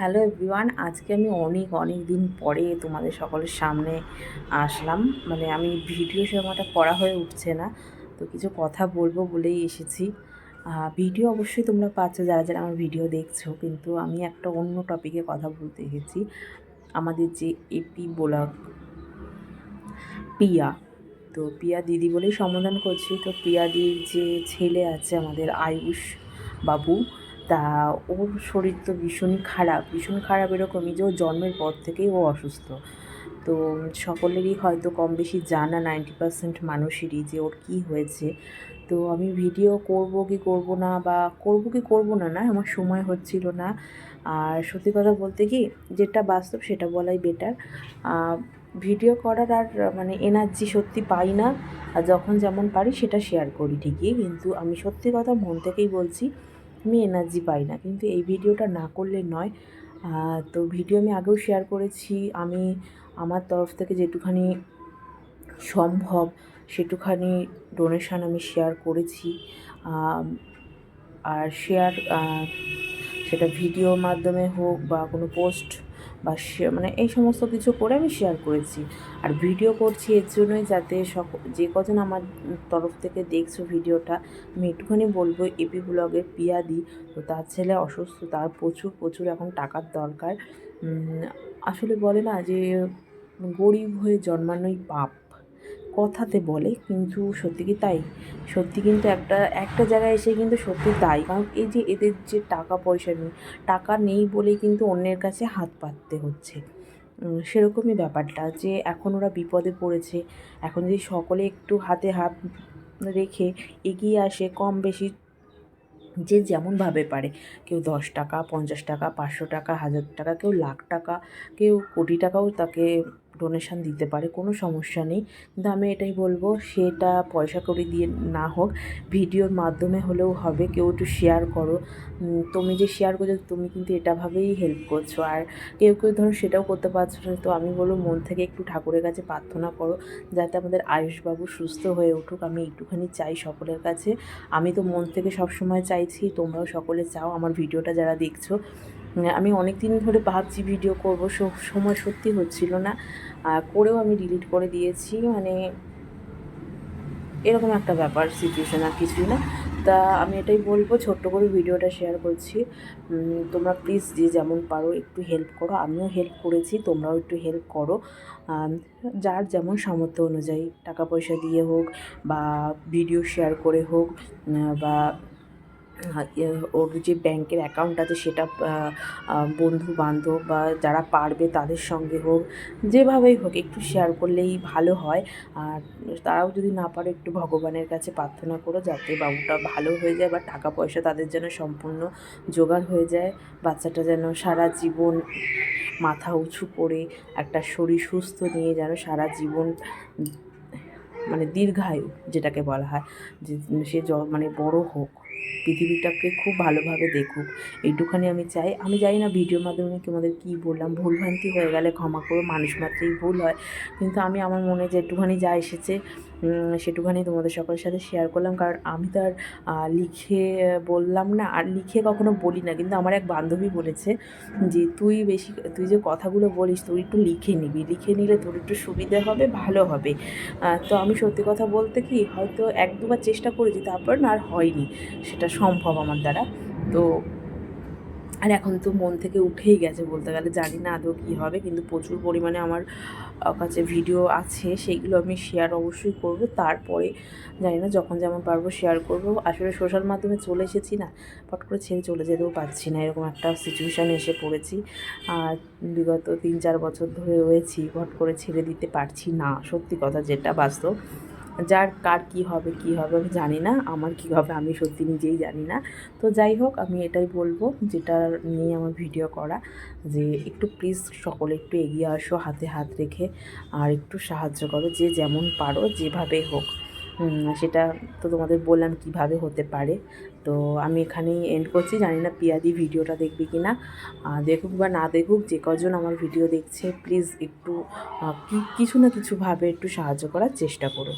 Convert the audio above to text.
Hello everyone আজকে আমি অনেক অনেক দিন পরে তোমাদের সকলের সামনে আসলাম। মানে আমি ভিডিও সেরকমটা করা হয়ে উঠছে না, তো কিছু কথা বলব বলেই এসেছি। ভিডিও অবশ্যই তোমরা পাচ্ছ যারা যারা আমার ভিডিও দেখছ, কিন্তু আমি একটা অন্য টপিকে কথা বলতে এসেছি। আমাদের যে এপি ব্লগ, পিয়া। তো পিয়া দিদি বলেই সম্বোধন করছি, তো পিয়াদির যে ছেলে আছে আমাদের আয়ুষ বাবু তা, ওর শরীর তো ভীষণই খারাপ, ভীষণ খারাপ এরকমই যে ও জন্মের পর থেকেই ও অসুস্থ। তো সকলেরই হয়তো কম বেশি জানা নাইনটি পার্সেন্ট মানুষেরই যে ওর কী হয়েছে। তো আমি ভিডিও করব কি করব না বা করব কি করব না না আমার সময় হচ্ছিল না। আর সত্যি কথা বলতে কি, যেটা বাস্তব সেটা বলাই বেটার ভিডিও করার আর মানে এনার্জি সত্যি পাই না। আর যখন যেমন পারি সেটা শেয়ার করি ঠিকই। কিন্তু আমি সত্যি কথা মন থেকেই বলছি আমি এনার্জি পাই না। কিন্তু এই ভিডিওটা না করলে নয়। তো ভিডিও আমি আগেও শেয়ার করেছি। আমি আমার তরফ থেকে যেটুখানি সম্ভব, সেটুখানি ডোনেশান আমি শেয়ার করেছি। আর শেয়ার সেটা ভিডিওর মাধ্যমে হোক বা কোনো পোস্ট বা মানে এই সমস্ত কিছু করে আমি শেয়ার করেছি। আর ভিডিও করছি এর জন্যই যাতে সক যে কজন আমার তরফ থেকে দেখছ ভিডিওটা আমি একটুখানি বলব এপি ব্লগের পিয়াদি, তো তার ছেলে অসুস্থ, তার প্রচুর প্রচুর এখন টাকার দরকার। আসলে বলে না যে গরিব হয়ে জন্মানোই পাপ। কথাতে বলে, কিন্তু সত্যি কি তাই? সত্যি কিন্তু একটা একটা জায়গায় এসে কিন্তু সত্যি তাই। কারণ এই যে এদের যে টাকা পয়সা নেই, টাকা নেই বলেই কিন্তু অন্যের কাছে হাত পাততে হচ্ছে। সেরকমই ব্যাপারটা যে এখন ওরা বিপদে পড়েছে। এখন যদি সকলে একটু হাতে হাত রেখে এগিয়ে আসে, কম বেশি যে যেমনভাবে পারে। কেউ দশ টাকা, পঞ্চাশ টাকা, পাঁচশো টাকা, হাজার টাকা, কেউ লাখ টাকা, কেউ কোটি টাকাও তাকে ডোনেশন দিতে পারে, কোনো সমস্যা নেই। কিন্তু আমি এটাই বলব, সেটা পয়সা কড়ি দিয়ে না হোক, ভিডিওর মাধ্যমে হলেও হবে, কেউ একটু শেয়ার করো। তুমি যে শেয়ার করছ, তুমি কিন্তু এটাভাবেই হেল্প করছ। আর কেউ কেউ ধরো সেটাও করতে পারছ না, তো আমি বলব মন থেকে একটু ঠাকুরের কাছে প্রার্থনা করো, যাতে আমাদের আয়ুষবাবু সুস্থ হয়ে উঠুক। আমি একটুখানি চাই সকলের কাছে। আমি তো মন থেকে সবসময় চাইছি, তোমরাও সকলে চাও আমার ভিডিওটা যারা দেখছ। আমি অনেক দিন ধরে ভাবছি ভিডিও করব সময় সত্যি হচ্ছিল না। আর করেও আমি ডিলিট করে দিয়েছি মানে এরকম একটা ব্যাপার সিচুয়েশান আর কিছুই না। তা আমি এটাই বলব, ছোট্ট করে ভিডিওটা শেয়ার করছি। তোমরা প্লিজ যে যেমন পারো একটু হেল্প করো, আমিও হেল্প করেছি, তোমরাও একটু হেল্প করো। যার যেমন সামর্থ্য অনুযায়ী, টাকা পয়সা দিয়ে হোক বা ভিডিও শেয়ার করে হোক বা ওর যে ব্যাংকের অ্যাকাউন্ট আছে সেটা বন্ধু বান্ধব বা যারা পারবে তাদের সঙ্গে হোক, যেভাবেই হোক একটু শেয়ার করলেই ভালো হয়। আর তারাও যদি না পারে একটু ভগবানের কাছে প্রার্থনা করো যাতে বাবুটা ভালো হয়ে যায় বা টাকা পয়সা তাদের যেন সম্পূর্ণ জোগাড় হয়ে যায়। বাচ্চাটা যেন সারা জীবন মাথা উঁচু করে একটা শরীর সুস্থ নিয়ে যেন সারা জীবন মানে দীর্ঘায়ু, যেটাকে বলা হয়, যে সে মানে বড় হোক। পৃথিবীটাকে খুব ভালোভাবে দেখুক। এইটুখানি আমি চাই। আমি জানি না ভিডিওর মাধ্যমে তোমাদের কী বললাম। ভুলভ্রান্তি হয়ে গেলে ক্ষমা করো, মানুষ মাত্রই ভুল হয়। কিন্তু আমি আমার মনে যে একটুখানি যা এসেছে সেটুখানি তোমাদের সকলের সাথে শেয়ার করলাম। কারণ আমি তো আর লিখে বললাম না। আর লিখে কখনো বলি না। কিন্তু আমার এক বান্ধবী বলেছে যে, তুই বেশি, তুই যে কথাগুলো বলিস, তুই একটু লিখে নিবি। লিখে নিলে তোর একটু সুবিধে হবে, ভালো হবে। তো আমি সত্যি কথা বলতে কি, হয়তো এক দুবার চেষ্টা করেছি, তারপর না আর হয়নি। সেটা সম্ভব আমার দ্বারা। তো, আর এখন তো মন থেকে উঠেই গেছে বলতে গেলে, জানি না আদৌ কী হবে, কিন্তু প্রচুর পরিমাণে আমার কাছে ভিডিও আছে, সেইগুলো আমি শেয়ার অবশ্যই করব। তারপরে, জানি না যখন যেমন পারব শেয়ার করব। আসলে সোশ্যাল মাধ্যমে চলে এসেছি না পট করে ছেড়ে চলে যেতেও পারছি না, এরকম একটা সিচুয়েশানে এসে পড়েছি। আর বিগত তিন চার বছর ধরে রয়েছি পট করে ছেড়ে দিতে পারছি না, সত্যি কথা যেটা বাস্তব। যার কার কী হবে কী হবে আমি জানি না, আমার কী হবে আমি সত্যি নিজেই জানি না। তো যাই হোক, আমি এটাই বলব, যেটা নিয়ে আমার ভিডিও করা, যে একটু প্লিজ সকলে একটু এগিয়ে আসো, হাতে হাত রেখে, আর একটু সাহায্য করো, যে যেমন পারো, যেভাবে হোক। সেটা তো তোমাদের বললাম কীভাবে হতে পারে। তো আমি এখানেই এন্ড করছি, জানি না পিয়াদি ভিডিওটা দেখবে কি না দেখুক বা না দেখুক, যে কজন আমার ভিডিও দেখছে প্লিজ একটু কিছু না কিছুভাবে একটু সাহায্য করার চেষ্টা করো